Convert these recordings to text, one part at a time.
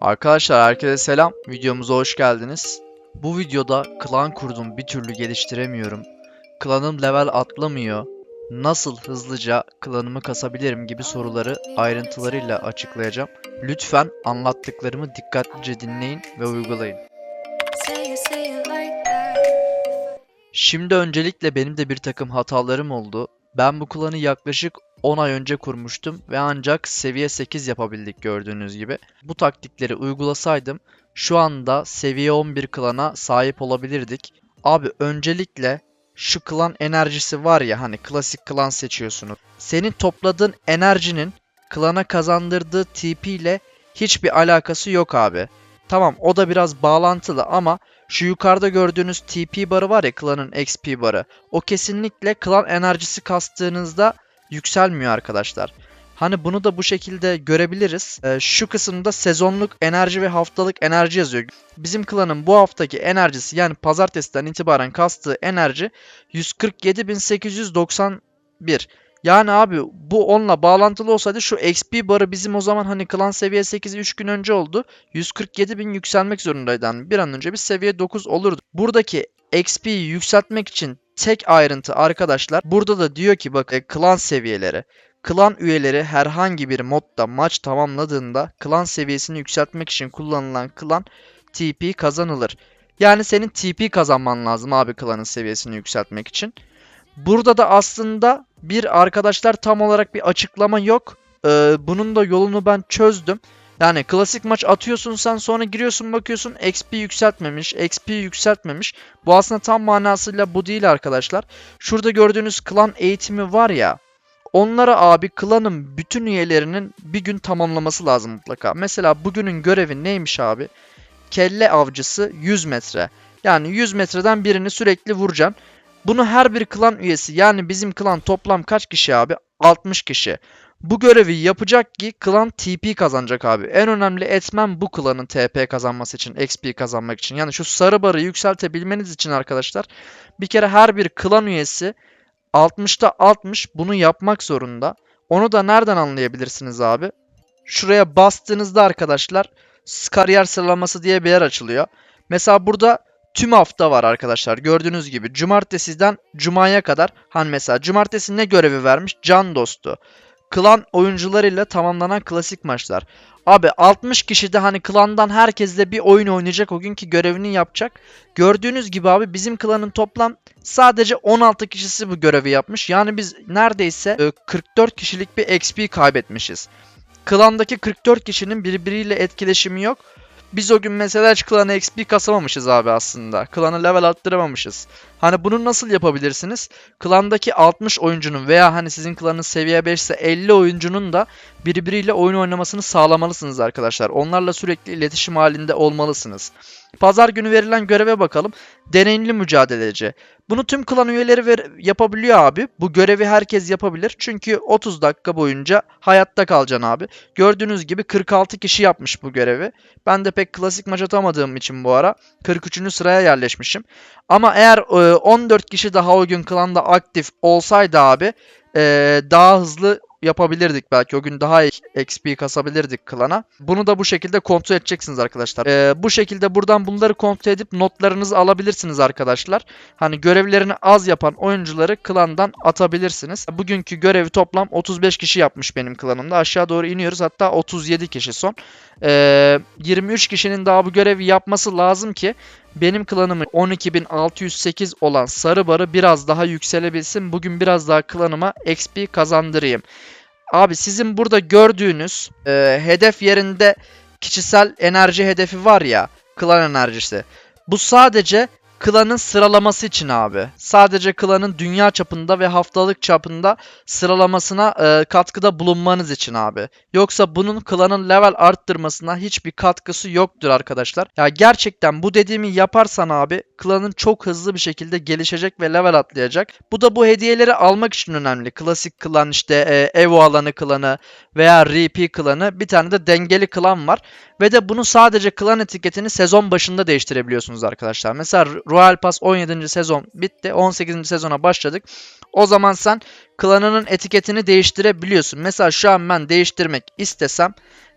Arkadaşlar herkese selam. Videomuza hoş geldiniz. Bu videoda klan kurdum bir türlü geliştiremiyorum. Klanım level atlamıyor. Nasıl hızlıca klanımı kasabilirim gibi soruları ayrıntılarıyla açıklayacağım. Lütfen anlattıklarımı dikkatlice dinleyin ve uygulayın. Şimdi öncelikle benim de bir takım hatalarım oldu. Ben bu klanı yaklaşık 10 ay önce kurmuştum ve ancak seviye 8 yapabildik gördüğünüz gibi. Bu taktikleri uygulasaydım şu anda seviye 11 klana sahip olabilirdik. Abi öncelikle şu klan enerjisi var ya hani klasik klan seçiyorsunuz. Senin topladığın enerjinin klana kazandırdığı TP ile hiçbir alakası yok abi. Tamam o da biraz bağlantılı ama şu yukarıda gördüğünüz TP barı var ya klanın XP barı. O kesinlikle klan enerjisi kastığınızda yükselmiyor arkadaşlar. Hani bunu da bu şekilde görebiliriz. Ee, şu kısımda sezonluk enerji ve haftalık enerji yazıyor. Bizim klanın bu haftaki enerjisi yani pazartesiden itibaren kastığı enerji 147.891. Yani abi bu onunla bağlantılı olsaydı şu XP barı bizim o zaman hani klan seviye 8'i 3 gün önce oldu. 147.000 yükselmek zorundaydı. Yani bir an önce bir seviye 9 olurdu. Buradaki XP'yi yükseltmek için tek ayrıntı arkadaşlar. Burada da diyor ki bak e, klan seviyeleri. Klan üyeleri herhangi bir modda maç tamamladığında klan seviyesini yükseltmek için kullanılan klan TP kazanılır. Yani senin TP kazanman lazım abi klanın seviyesini yükseltmek için. Burada da aslında bir arkadaşlar tam olarak bir açıklama yok. Ee, bunun da yolunu ben çözdüm. Yani klasik maç atıyorsun sen sonra giriyorsun bakıyorsun XP yükseltmemiş, XP yükseltmemiş. Bu aslında tam manasıyla bu değil arkadaşlar. Şurada gördüğünüz klan eğitimi var ya. Onlara abi klanın bütün üyelerinin bir gün tamamlaması lazım mutlaka. Mesela bugünün görevi neymiş abi? Kelle avcısı 100 metre. Yani 100 metreden birini sürekli vuracaksın. Bunu her bir klan üyesi yani bizim klan toplam kaç kişi abi? 60 kişi. Bu görevi yapacak ki klan TP kazanacak abi. En önemli etmen bu klanın TP kazanması için, XP kazanmak için. Yani şu sarı barı yükseltebilmeniz için arkadaşlar bir kere her bir klan üyesi 60'ta 60 bunu yapmak zorunda. Onu da nereden anlayabilirsiniz abi? Şuraya bastığınızda arkadaşlar kariyer sıralaması diye bir yer açılıyor. Mesela burada tüm hafta var arkadaşlar. Gördüğünüz gibi cumartesiden cumaya kadar hani mesela cumartesi ne görevi vermiş? Can dostu. Klan oyuncularıyla tamamlanan klasik maçlar. Abi 60 kişi de hani klandan herkesle bir oyun oynayacak o günkü görevini yapacak. Gördüğünüz gibi abi bizim klanın toplam sadece 16 kişisi bu görevi yapmış. Yani biz neredeyse e, 44 kişilik bir XP kaybetmişiz. Klandaki 44 kişinin birbiriyle etkileşimi yok. Biz o gün mesela hiç klana XP kasamamışız abi aslında. Klanı level arttıramamışız. Hani bunu nasıl yapabilirsiniz? Klandaki 60 oyuncunun veya hani sizin klanın seviye 5 ise 50 oyuncunun da birbiriyle oyun oynamasını sağlamalısınız arkadaşlar. Onlarla sürekli iletişim halinde olmalısınız. Pazar günü verilen göreve bakalım. Deneyimli mücadeleci. Bunu tüm klan üyeleri ver- yapabiliyor abi. Bu görevi herkes yapabilir. Çünkü 30 dakika boyunca hayatta kalacaksın abi. Gördüğünüz gibi 46 kişi yapmış bu görevi. Ben de pek klasik maç atamadığım için bu ara 43. sıraya yerleşmişim. Ama eğer e, 14 kişi daha o gün klanda aktif olsaydı abi e, daha hızlı yapabilirdik belki. O gün daha XP kasabilirdik klana. Bunu da bu şekilde kontrol edeceksiniz arkadaşlar. E, bu şekilde buradan bunları kontrol edip notlarınızı alabilirsiniz arkadaşlar. Hani görevlerini az yapan oyuncuları klandan atabilirsiniz. Bugünkü görevi toplam 35 kişi yapmış benim klanımda. Aşağı doğru iniyoruz. Hatta 37 kişi son. E, 23 kişinin daha bu görevi yapması lazım ki benim klanımın 12.608 olan sarı barı biraz daha yükselebilsin. Bugün biraz daha klanıma XP kazandırayım. Abi sizin burada gördüğünüz e, hedef yerinde kişisel enerji hedefi var ya. Klan enerjisi. Bu sadece klanın sıralaması için abi. Sadece klanın dünya çapında ve haftalık çapında sıralamasına e, katkıda bulunmanız için abi. Yoksa bunun klanın level arttırmasına hiçbir katkısı yoktur arkadaşlar. Ya gerçekten bu dediğimi yaparsan abi klanın çok hızlı bir şekilde gelişecek ve level atlayacak. Bu da bu hediyeleri almak için önemli. Klasik klan işte e, Evo alanı klanı veya RP klanı bir tane de dengeli klan var. Ve de bunu sadece klan etiketini sezon başında değiştirebiliyorsunuz arkadaşlar. Mesela Royal Pass 17. sezon bitti. 18. sezona başladık. O zaman sen klanının etiketini değiştirebiliyorsun. Mesela şu an ben değiştirmek istesem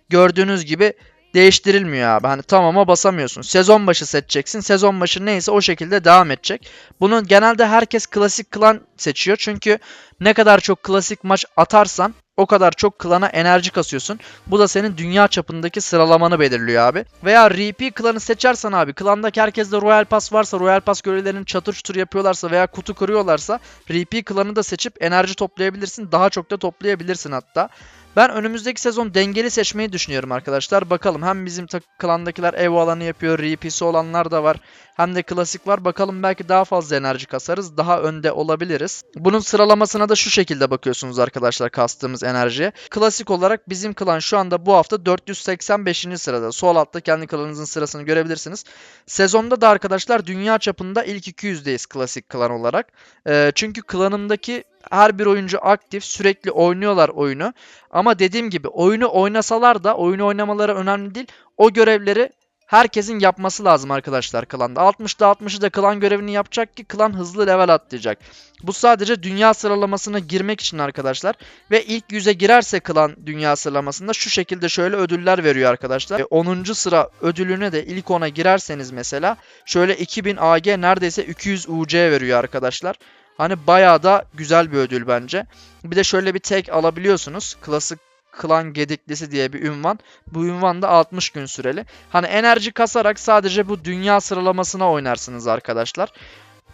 gördüğünüz gibi değiştirilmiyor abi. Hani tamama basamıyorsun. Sezon başı seçeceksin. Sezon başı neyse o şekilde devam edecek. Bunu genelde herkes klasik klan seçiyor. Çünkü ne kadar çok klasik maç atarsan o kadar çok klana enerji kasıyorsun. Bu da senin dünya çapındaki sıralamanı belirliyor abi. Veya RP klanı seçersen abi klandaki herkeste Royal Pass varsa Royal Pass görevlerinin çatır çutur yapıyorlarsa veya kutu kırıyorlarsa RP klanı da seçip enerji toplayabilirsin. Daha çok da toplayabilirsin hatta. Ben önümüzdeki sezon dengeli seçmeyi düşünüyorum arkadaşlar. Bakalım hem bizim klandakiler ev alanı yapıyor, RP'si olanlar da var. Hem de klasik var. Bakalım belki daha fazla enerji kasarız. Daha önde olabiliriz. Bunun sıralamasına da şu şekilde bakıyorsunuz arkadaşlar kastığımız enerjiye. Klasik olarak bizim klan şu anda bu hafta 485. sırada. Sol altta kendi klanınızın sırasını görebilirsiniz. Sezonda da arkadaşlar dünya çapında ilk 200'deyiz klasik klan olarak. Ee, çünkü klanımdaki her bir oyuncu aktif, sürekli oynuyorlar oyunu. Ama dediğim gibi oyunu oynasalar da oyunu oynamaları önemli değil. O görevleri herkesin yapması lazım arkadaşlar klanda. 60'da 60'ı da klan görevini yapacak ki klan hızlı level atlayacak. Bu sadece dünya sıralamasına girmek için arkadaşlar. Ve ilk 100'e girerse klan dünya sıralamasında şu şekilde şöyle ödüller veriyor arkadaşlar. E, 10. sıra ödülüne de ilk 10'a girerseniz mesela şöyle 2000 AG neredeyse 200 UC veriyor arkadaşlar. Hani bayağı da güzel bir ödül bence. Bir de şöyle bir tek alabiliyorsunuz. Klasik klan gediklisi diye bir ünvan. Bu ünvan da 60 gün süreli. Hani enerji kasarak sadece bu dünya sıralamasına oynarsınız arkadaşlar.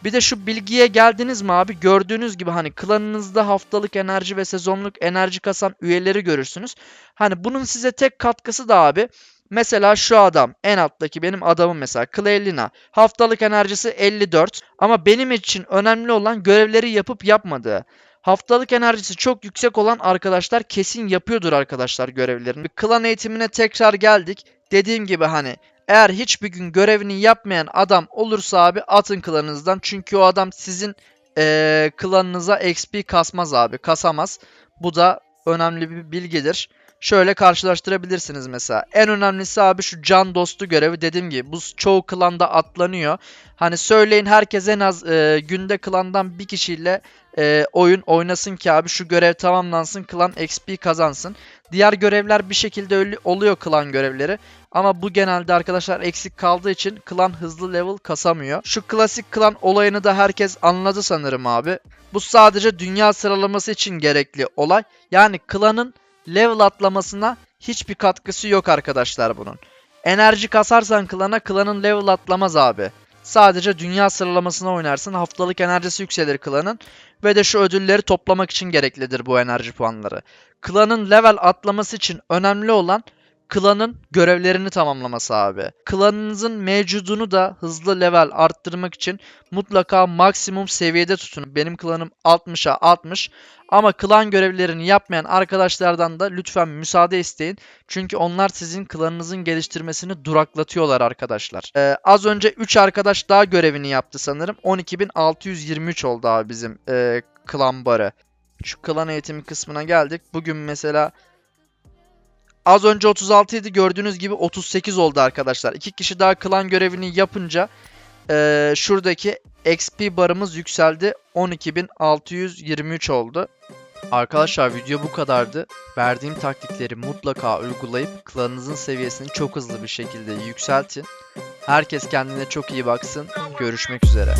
Bir de şu bilgiye geldiniz mi abi? Gördüğünüz gibi hani klanınızda haftalık enerji ve sezonluk enerji kasan üyeleri görürsünüz. Hani bunun size tek katkısı da abi Mesela şu adam en alttaki benim adamım mesela Claylina. Haftalık enerjisi 54 ama benim için önemli olan görevleri yapıp yapmadığı. Haftalık enerjisi çok yüksek olan arkadaşlar kesin yapıyordur arkadaşlar görevlerini. Klan eğitimine tekrar geldik. Dediğim gibi hani eğer hiçbir gün görevini yapmayan adam olursa abi atın klanınızdan. Çünkü o adam sizin eee klanınıza XP kasmaz abi. Kasamaz. Bu da önemli bir bilgidir. Şöyle karşılaştırabilirsiniz mesela. En önemlisi abi şu can dostu görevi dediğim gibi. Bu çoğu klanda atlanıyor. Hani söyleyin herkes en az e, günde klandan bir kişiyle e, oyun oynasın ki abi şu görev tamamlansın klan XP kazansın. Diğer görevler bir şekilde oluyor klan görevleri. Ama bu genelde arkadaşlar eksik kaldığı için klan hızlı level kasamıyor. Şu klasik klan olayını da herkes anladı sanırım abi. Bu sadece dünya sıralaması için gerekli olay. Yani klanın level atlamasına hiçbir katkısı yok arkadaşlar bunun. Enerji kasarsan klana klanın level atlamaz abi. Sadece dünya sıralamasına oynarsın. Haftalık enerjisi yükselir klanın. Ve de şu ödülleri toplamak için gereklidir bu enerji puanları. Klanın level atlaması için önemli olan klanın görevlerini tamamlaması abi. Klanınızın mevcudunu da hızlı level arttırmak için mutlaka maksimum seviyede tutun. Benim klanım 60'a 60 ama klan görevlerini yapmayan arkadaşlardan da lütfen müsaade isteyin. Çünkü onlar sizin klanınızın geliştirmesini duraklatıyorlar arkadaşlar. Ee, az önce 3 arkadaş daha görevini yaptı sanırım. 12.623 oldu abi bizim e, klan barı. Şu klan eğitimi kısmına geldik. Bugün mesela Az önce 36 idi gördüğünüz gibi 38 oldu arkadaşlar. İki kişi daha klan görevini yapınca eee, şuradaki XP barımız yükseldi. 12.623 oldu. Arkadaşlar video bu kadardı. Verdiğim taktikleri mutlaka uygulayıp klanınızın seviyesini çok hızlı bir şekilde yükseltin. Herkes kendine çok iyi baksın. Görüşmek üzere.